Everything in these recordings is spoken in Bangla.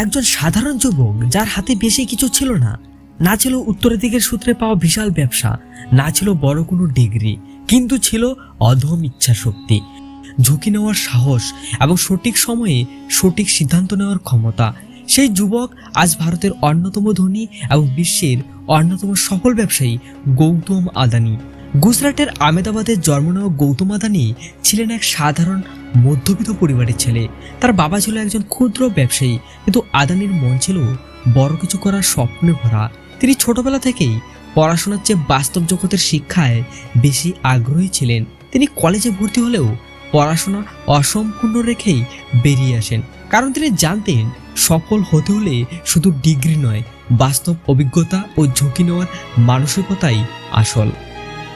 একজন সাধারণ যুবক যার হাতে বেশি কিছু ছিল না। না ছিল উত্তরাধিকার সূত্রে পাওয়া বিশাল ব্যবসা, না ছিল বড় কোনো ডিগ্রি, কিন্তু ছিল অধম ইচ্ছা শক্তি ঝুঁকি নেওয়ার সাহস এবং সঠিক সময়ে সঠিক সিদ্ধান্ত নেওয়ার ক্ষমতা। সেই যুবক আজ ভারতের অন্যতম ধনী এবং বিশ্বের অন্যতম সফল ব্যবসায়ী গৌতম আদানি। গুজরাটের আমেদাবাদের জন্ম নেওয়া গৌতম আদানি ছিলেন এক সাধারণ মধ্যবিত্ত পরিবারের ছেলে। তার বাবা ছিল একজন ক্ষুদ্র ব্যবসায়ী, কিন্তু আদানির মন ছিল বড় কিছু করার স্বপ্নে ভরা। তিনি ছোটবেলা থেকেই পড়াশোনার চেয়ে বাস্তব জগতের শিক্ষায় বেশি আগ্রহী ছিলেন। তিনি কলেজে ভর্তি হলেও পড়াশোনা অসম্পূর্ণ রেখেই বেরিয়ে আসেন। কারণ তিনি জানতেন সফল হতে হলে শুধু ডিগ্রি নয়, বাস্তব অভিজ্ঞতা ও ঝুঁকি নেওয়ার মানসিকতাই আসল।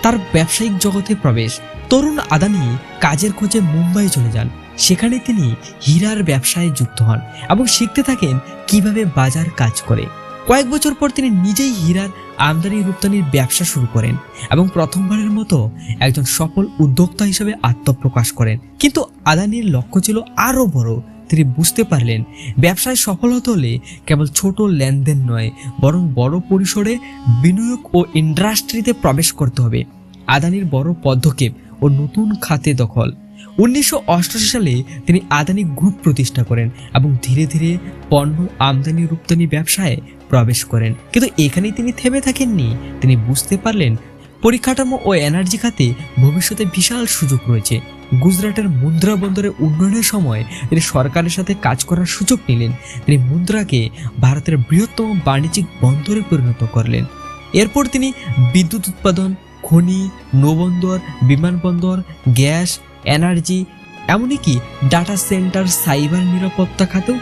তার ব্যবসায়িক জগতে প্রবেশ তরুণ আদানি কাজের খোঁজে মুম্বাই চলে যান। সেখানে তিনি হীরার ব্যবসায় যুক্ত হন এবং শিখতে থাকেন কীভাবে বাজার কাজ করে। কয়েক বছর পর তিনি নিজেই হীরার আমদানি রপ্তানির ব্যবসা শুরু করেন এবং প্রথমবারের মতো একজন সফল উদ্যোক্তা হিসেবে আত্মপ্রকাশ করেন। কিন্তু আদানির লক্ষ্য ছিল আরও বড়। তিনি বুঝতে পারলেন, ব্যবসায় সফল হতে হলে কেবল ছোট লেনদেন নয়, বরং বড় পরিসরে বিনিয়োগ ও ইন্ডাস্ট্রিতে প্রবেশ করতে হবে। আদানির বড় পদক্ষেপ ও নতুন খাতে দখল। উনিশশো সালে তিনি আদানি গ্রুপ প্রতিষ্ঠা করেন এবং ধীরে ধীরে পণ্য আমদানি রপ্তানি ব্যবসায় প্রবেশ করেন। কিন্তু এখানেই তিনি থেমে থাকেননি। তিনি বুঝতে পারলেন পরিকাঠামো ও এনার্জি খাতে ভবিষ্যতে বিশাল সুযোগ রয়েছে। গুজরাটের মুদ্রা বন্দরের উন্নয়নের সময় তিনি সরকারের সাথে কাজ করার সুযোগ নিলেন। তিনি মুদ্রাকে ভারতের বৃহত্তম বাণিজ্যিক বন্দরে পরিণত করলেন। এরপর তিনি বিদ্যুৎ উৎপাদন খনি, নৌবন্দর, বিমানবন্দর, গ্যাস, এনার্জি, এমনকি ডাটা সেন্টার সাইবার নিরাপত্তা খাতেও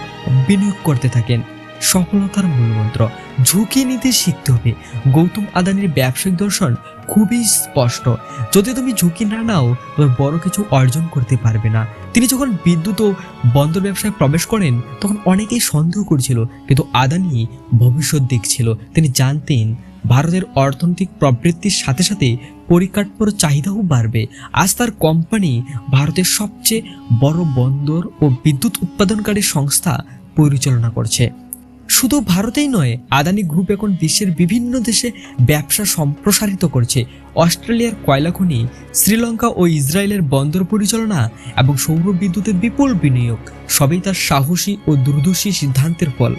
বিনিয়োগ করতে থাকেন। সফলতার মূলমন্ত্র, ঝুঁকি নিতে শিখতে হবে। গৌতম আদানির ব্যবসায়িক দর্শন খুবই স্পষ্ট। যদি তুমি ঝুঁকি না নাও তবে বড় কিছু অর্জন করতে পারবে না। তিনি যখন বিদ্যুৎ ও বন্দর ব্যবসায় প্রবেশ করেন, তখন অনেকেই সন্দেহ করছিল, কিন্তু আদানি ভবিষ্যৎ দেখছিল। তিনি জানতেন ভারতের অর্থনৈতিক প্রবৃত্তির সাথে সাথে পরিকাঠামোর চাহিদাও বাড়বে। আজ তার কোম্পানি ভারতের সবচেয়ে বড় বন্দর ও বিদ্যুৎ উৎপাদনকারী সংস্থা পরিচালনা করছে। শুধু ভারতেই নয়, আদানি গ্রুপ এখন বিশ্বের বিভিন্ন দেশে ব্যবসা সম্প্রসারিত করছে। অস্ট্রেলিয়ার কয়লা খনি, শ্রীলঙ্কা ও ইসরায়েলের বন্দর পরিচালনা এবং সৌর বিদ্যুতের বিপুল বিনিয়োগ, সবই তার সাহসী ও দূরদর্শী সিদ্ধান্তের ফল।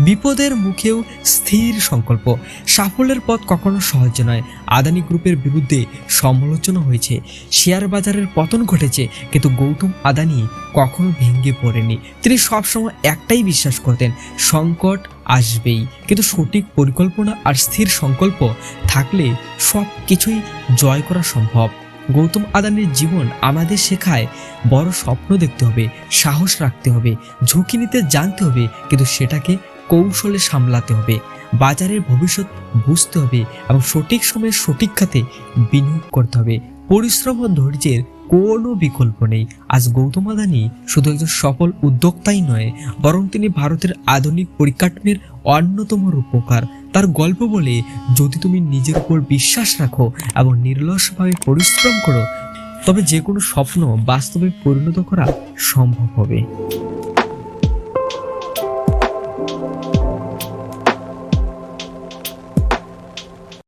বিপদের মুখেও স্থির সংকল্প। সাফল্যের পথ কখনো সহজ নয়। আদানি গ্রুপের বিরুদ্ধে সমালোচনা হয়েছে। শেয়ার বাজারের পতন ঘটেছে, কিন্তু গৌতম আদানি কখনো ভেঙে পড়েনি তিনি সবসময় একটাই বিশ্বাস করতেন, সংকট আসবেই। কিন্তু সঠিক পরিকল্পনা আর স্থির সংকল্প থাকলে সব কিছুই জয় করা সম্ভব। গৌতম আদানির জীবন আমাদের শেখায় বড় স্বপ্ন দেখতে হবে, সাহস রাখতে হবে, ঝুঁকি নিতে জানতে হবে, কিন্তু সেটাকে কৌশলে সামলাতে হবে। বাজারের ভবিষ্যৎ বুঝতে হবে এবং সঠিক সময়ে সঠিক খাতে বিনিয়োগ করতে হবে। পরিশ্রম ও ধৈর্যের কোনো বিকল্প নেই। আজ গৌতম আদানি শুধু একজন সফল উদ্যোক্তাই নয়, বরং তিনি ভারতের আধুনিক পরিকাঠামোর অন্যতম রূপকার। তার গল্প বলে, যদি তুমি নিজের উপর বিশ্বাস রাখো এবং নির্লসভাবে পরিশ্রম করো, তবে যে কোনো স্বপ্ন বাস্তবে পরিণত করা সম্ভব হবে।